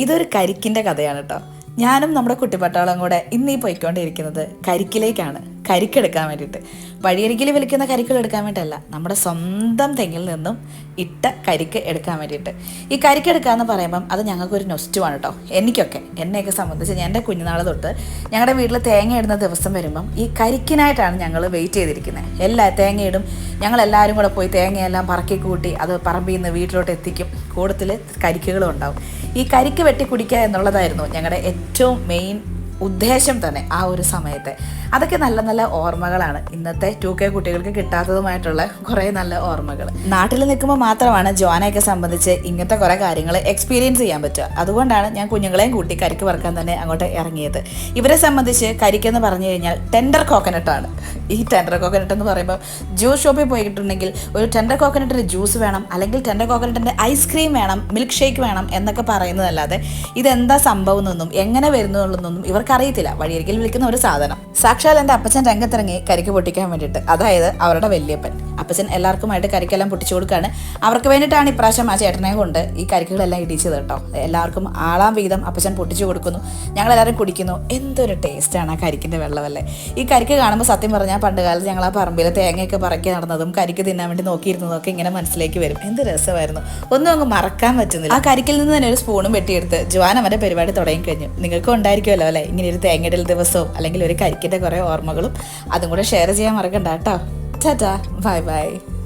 ഇതൊരു കരിക്കിന്റെ കഥയാണ് കേട്ടോ ഞാനും നമ്മുടെ കുട്ടിപ്പട്ടാളം കൂടെ ഇന്നീ പോയിക്കൊണ്ടിരിക്കുന്നത് കരിക്കിലേക്കാണ്. കരിക്കെടുക്കാൻ വേണ്ടിയിട്ട്. വഴിയരികിൽ വിളിക്കുന്ന കരിക്കുകൾ എടുക്കാൻ വേണ്ടിയിട്ടല്ല നമ്മുടെ സ്വന്തം തെങ്ങിൽ നിന്നും ഇട്ട കരിക്ക് എടുക്കാൻ വേണ്ടിയിട്ട്. ഈ കരിക്കെടുക്കുക എന്ന് പറയുമ്പം അത് ഞങ്ങൾക്കൊരു നൊസ്റ്റുമാണ് കേട്ടോ. എനിക്കൊക്കെ എന്നെയൊക്കെ സംബന്ധിച്ച് എന്റെ കുഞ്ഞുനാൾ തൊട്ട് ഞങ്ങളുടെ വീട്ടിൽ തേങ്ങ ഇടുന്ന ദിവസം വരുമ്പം ഈ കരിക്കിനായിട്ടാണ് ഞങ്ങൾ വെയിറ്റ് ചെയ്തിരിക്കുന്നത് എല്ലാ തേങ്ങയിടും ഞങ്ങളെല്ലാവരും കൂടെ പോയി തേങ്ങയെല്ലാം പറക്കി കൂട്ടി അത് പറമ്പിൽ നിന്ന് വീട്ടിലോട്ട് എത്തിക്കും. കൂടുതൽ കരിക്കുകളും ഉണ്ടാവും. ഈ കരിക്ക് വെട്ടി കുടിക്കുക എന്നുള്ളതായിരുന്നു ഞങ്ങളുടെ ഏറ്റവും മെയിൻ ഉദ്ദേശം തന്നെ ആ ഒരു സമയത്തെ. അതൊക്കെ നല്ല നല്ല ഓർമ്മകളാണ്. ഇന്നത്തെ ടു കെ കുട്ടികൾക്ക് കിട്ടാത്തതുമായിട്ടുള്ള കുറേ നല്ല ഓർമ്മകൾ നാട്ടിൽ നിൽക്കുമ്പോൾ മാത്രമാണ് ജോനയൊക്കെ സംബന്ധിച്ച് ഇങ്ങനത്തെ കുറേ കാര്യങ്ങൾ എക്സ്പീരിയൻസ് ചെയ്യാൻ പറ്റുക. അതുകൊണ്ടാണ് ഞാൻ കുഞ്ഞുങ്ങളെയും കൂട്ടി കരിക്ക് വറുക്കാൻ തന്നെ അങ്ങോട്ട് ഇറങ്ങിയത്. ഇവരെ സംബന്ധിച്ച് കരിക്കെന്ന് പറഞ്ഞു കഴിഞ്ഞാൽ ടെൻഡർ കോക്കനട്ടാണ് ഈ ടെൻഡർ കോക്കനട്ട് എന്ന് പറയുമ്പോൾ ജ്യൂസ് ഷോപ്പിൽ പോയിട്ടുണ്ടെങ്കിൽ ഒരു ടെൻഡർ കോക്കനട്ടിന്റെ ജ്യൂസ് വേണം അല്ലെങ്കിൽ ടെൻഡർ കോക്കനട്ടിന്റെ ഐസ്ക്രീം വേണം മിൽക്ക് ഷേക്ക് വേണം എന്നൊക്കെ പറയുന്നതല്ലാതെ ഇതെന്താ സംഭവം എന്നൊന്നും എങ്ങനെ വരുന്നു എന്നുള്ളതൊന്നും ഇവർക്കറിയത്തില്ല വഴിയരികിൽ വിളിക്കുന്ന ഒരു സാധനം. സാക്ഷാൽ എന്റെ അപ്പച്ചൻ രംഗത്തിറങ്ങി കരിക്ക് പൊട്ടിക്കാൻ വേണ്ടിയിട്ട്. അതായത് അവരുടെ വല്യപ്പൻ. അപ്പച്ചൻ എല്ലാവർക്കുമായിട്ട് കരിക്കെല്ലാം പൊട്ടിച്ചു കൊടുക്കുകയാണ്. അവർക്ക് വേണ്ടിയിട്ടാണ് ഇപ്രാവശ്യം ആ ചേട്ടനെ കൊണ്ട് ഈ കരിക്കുകളെല്ലാം ഇടിച്ചത് കേട്ടോ. എല്ലാവർക്കും ആളാം വീതം അപ്പച്ചൻ പൊട്ടിച്ചു കൊടുക്കുന്നു. ഞങ്ങളെല്ലാവരും കുടിക്കുന്നു. എന്തൊരു ടേസ്റ്റാണ് ആ കരിക്കിന്റെ വെള്ളമല്ലേ. ഈ കരിക്ക് കാണുമ്പോൾ സത്യം പറഞ്ഞാൽ പണ്ട് കാലത്ത് ഞങ്ങൾ ആ പറമ്പിലെ തേങ്ങയൊക്കെ പറക്കി നടന്നതും കരിക്ക് തിന്നാൻ വേണ്ടി നോക്കിയിരുന്നതൊക്കെ ഇങ്ങനെ മനസ്സിലേക്ക് വരും. എന്ത് രസമായിരുന്നു. ഒന്നും അങ്ങ് മറക്കാൻ പറ്റുന്നില്ല. ആ കരിക്കിൽ നിന്ന് തന്നെ ഒരു സ്പൂണും വെട്ടിയെടുത്ത് ജുവാൻ അവന്റെ പരിപാടി തുടങ്ങി കഴിഞ്ഞു. നിങ്ങൾക്കും ഉണ്ടായിരിക്കുമല്ലോ അല്ലേ? ഇങ്ങനെ ഒരു തേങ്ങയിടൽ ദിവസവും അല്ലെങ്കിൽ ഒരു കരിക്കിന്റെ കുറേ ഓർമ്മകളും അതും കൂടെ ഷെയർ ചെയ്യാൻ മറക്കണ്ട കേട്ടോ. Tada! Bye bye.